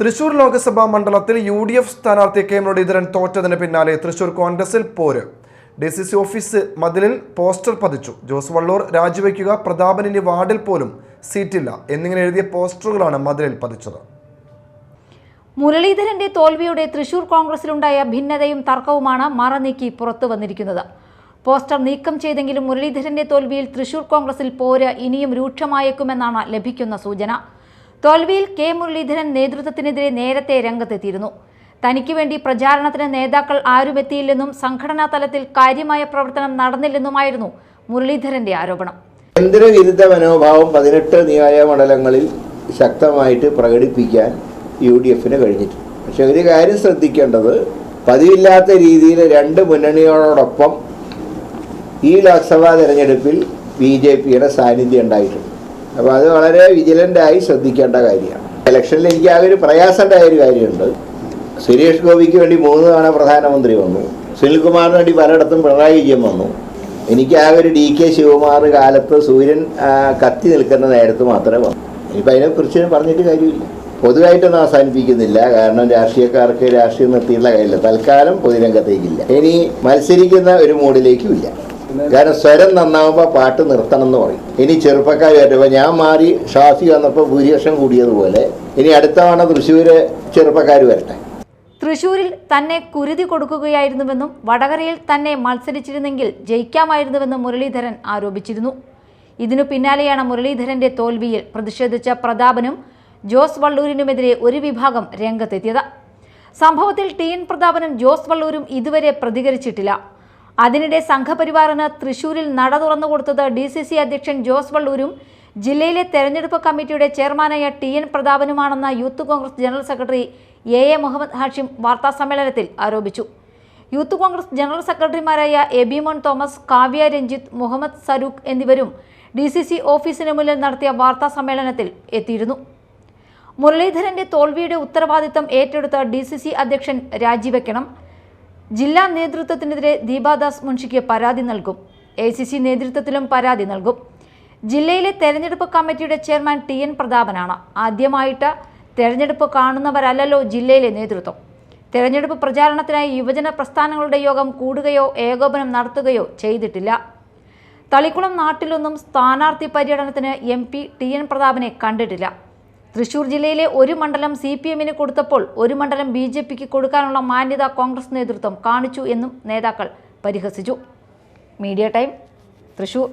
തൃശൂർ ലോക്സഭാ മണ്ഡലത്തിൽ U D F സ്ഥാനാർത്ഥി K Muraleedharan തോറ്റതിന് പിന്നാലെ തൃശൂർ കോൺഗ്രസിൽ പോര്. ഡി സി സി ഓഫീസ് മതിലിൽ പോസ്റ്റർ പതിച്ചു. ജോസ് വള്ളൂർ രാജിവെക്കുക പ്രതാപനിന്റെ വാർഡിൽ പോലും സീറ്റില്ല എന്നിങ്ങനെ എഴുതിയ പോസ്റ്ററുകളാണ് മതിലിൽ പതിച്ചത്. മുരളീധരന്റെ തോൽവിയുടെ തൃശൂർ കോൺഗ്രസിലുണ്ടായ ഭിന്നതയും തർക്കവുമാണ് മറനീക്കി പുറത്തു വന്നിരിക്കുന്നത്. പോസ്റ്റർ നീക്കം ചെയ്തെങ്കിലും മുരളീധരന്റെ തോൽവിയിൽ തൃശൂർ കോൺഗ്രസിൽ പോര് ഇനിയും രൂക്ഷമായേക്കുമെന്നാണ് ലഭിക്കുന്ന സൂചന. തോൽവിയിൽ കെ മുരളീധരൻ നേതൃത്വത്തിനെതിരെ നേരത്തെ രംഗത്തെത്തിയിരുന്നു. തനിക്ക് വേണ്ടി പ്രചാരണത്തിന് നേതാക്കൾ ആരുമെത്തിയില്ലെന്നും സംഘടനാ തലത്തിൽ കാര്യമായ പ്രവർത്തനം നടന്നില്ലെന്നുമായിരുന്നു മുരളീധരന്റെ ആരോപണം. കേന്ദ്രവിരുദ്ധ മനോഭാവം പതിനെട്ട് നിയായ മണ്ഡലങ്ങളിൽ ശക്തമായിട്ട് പ്രകടിപ്പിക്കാൻ യു ഡി എഫിന് കഴിഞ്ഞിട്ടുണ്ട്. പക്ഷെ ഒരു കാര്യം ശ്രദ്ധിക്കേണ്ടത് പതിവില്ലാത്ത രീതിയിൽ രണ്ട് മുന്നണികളോടൊപ്പം ഈ ലോക്സഭാ തെരഞ്ഞെടുപ്പിൽ ബി ജെ പിയുടെ സാന്നിധ്യം ഉണ്ടായിട്ടുണ്ട്. അപ്പോൾ അത് വളരെ വിജിലന്റായി ശ്രദ്ധിക്കേണ്ട കാര്യമാണ്. ഇലക്ഷനിൽ എനിക്ക് ആ ഒരു പ്രയാസമുണ്ടായ ഒരു കാര്യമുണ്ട്. സുരേഷ് ഗോപിക്ക് വേണ്ടി മൂന്ന് തവണ പ്രധാനമന്ത്രി വന്നു. സുനിൽകുമാറിന് വേണ്ടി പലയിടത്തും പിണറായി വിജയൻ വന്നു. എനിക്ക് ആ ഒരു ഡി കെ ശിവകുമാർ കാലത്ത് സൂര്യൻ കത്തി നിൽക്കുന്ന നേരത്ത് മാത്രമേ വന്നു. ഇനിയിപ്പോൾ അതിനെക്കുറിച്ച് പറഞ്ഞിട്ട് കാര്യമില്ല. പൊതുവായിട്ടൊന്നും അവസാനിപ്പിക്കുന്നില്ല. കാരണം രാഷ്ട്രീയക്കാർക്ക് രാഷ്ട്രീയം നിർത്തിയുള്ള കാര്യമില്ല. തൽക്കാലം പൊതുരംഗത്തേക്കില്ല. ഇനി മത്സരിക്കുന്ന ഒരു മൂഡിലേക്കും ഇല്ല. കാരണം സ്വരം നന്നാവുമ്പോൾ പാട്ട് നിർത്തണം എന്ന് പറയും. ഇനി ചെറുപ്പക്കാർ വരുമ്പോൾ ഞാൻ മാറി ഷാസി വന്നപ്പോൾ ഭൂരിപക്ഷം കൂടിയതുപോലെ ഇനി അടുത്ത തവണ തൃശ്ശൂർ ചെറുപ്പക്കാർ വരട്ടെ. തൃശൂരിൽ തന്നെ കുരുതി കൊടുക്കുകയായിരുന്നുവെന്നും വടകരയിൽ തന്നെ മത്സരിച്ചിരുന്നെങ്കിൽ ജയിക്കാമായിരുന്നുവെന്നും മുരളീധരൻ ആരോപിച്ചിരുന്നു. ഇതിനു പിന്നാലെയാണ് മുരളീധരന്റെ തോൽവിയിൽ പ്രതിഷേധിച്ച പ്രതാപനും ജോസ് വള്ളൂരിനുമെതിരെ ഒരു വിഭാഗം രംഗത്തെത്തിയത്. സംഭവത്തിൽ ടി എൻ പ്രതാപനും ജോസ് വള്ളൂരും ഇതുവരെ പ്രതികരിച്ചിട്ടില്ല. അതിനിടെ സംഘപരിവാറിന് തൃശൂരിൽ നട തുറന്നു കൊടുത്തത് ഡി സി സി അധ്യക്ഷൻ ജോസ് വള്ളൂരും ജില്ലയിലെ തെരഞ്ഞെടുപ്പ് കമ്മിറ്റിയുടെ ചെയർമാനായ T N പ്രതാപനുമാണെന്ന youth Congress general secretary A A Muhammad Hashim വാർത്താസമ്മേളനത്തിൽ ആരോപിച്ചു. യൂത്ത് കോൺഗ്രസ് ജനറൽ സെക്രട്ടറിമാരായ എബിമോൻ തോമസ് കാവ്യ രഞ്ജിത്ത് മുഹമ്മദ് സരൂഖ് എന്നിവരും ഡി സി സി ഓഫീസിന് മുന്നിൽ നടത്തിയ വാർത്താസമ്മേളനത്തിൽ എത്തിയിരുന്നു. മുരളീധരന്റെ തോൽവിയുടെ ഉത്തരവാദിത്തം ഏറ്റെടുത്ത ഡി സി സി അധ്യക്ഷൻ രാജിവെക്കണം. ജില്ലാ നേതൃത്വത്തിനെതിരെ ദീപാദാസ് മുൻഷിക്ക് പരാതി നൽകും. എ സി സി നേതൃത്വത്തിലും പരാതി നൽകും. ജില്ലയിലെ തെരഞ്ഞെടുപ്പ് കമ്മിറ്റിയുടെ ചെയർമാൻ ടി എൻ പ്രതാപനാണ്. ആദ്യമായിട്ട് തെരഞ്ഞെടുപ്പ് കാണുന്നവരല്ലല്ലോ ജില്ലയിലെ നേതൃത്വം. തെരഞ്ഞെടുപ്പ് പ്രചാരണത്തിനായി യുവജന പ്രസ്ഥാനങ്ങളുടെ യോഗം കൂടുകയോ ഏകോപനം നടത്തുകയോ ചെയ്തിട്ടില്ല. തളിക്കുളം നാട്ടിലൊന്നും സ്ഥാനാർത്ഥി പര്യടനത്തിന് എം പി ടി എൻ പ്രതാപനെ കണ്ടിട്ടില്ല. തൃശൂർ ജില്ലയിലെ ഒരു മണ്ഡലം സി പി എമ്മിന് കൊടുത്തപ്പോൾ ഒരു മണ്ഡലം ബി ജെ പിക്ക് കൊടുക്കാനുള്ള മാന്യത കോൺഗ്രസ് നേതൃത്വം കാണിച്ചു എന്നും നേതാക്കൾ പരിഹസിച്ചു. Media time Thrissur.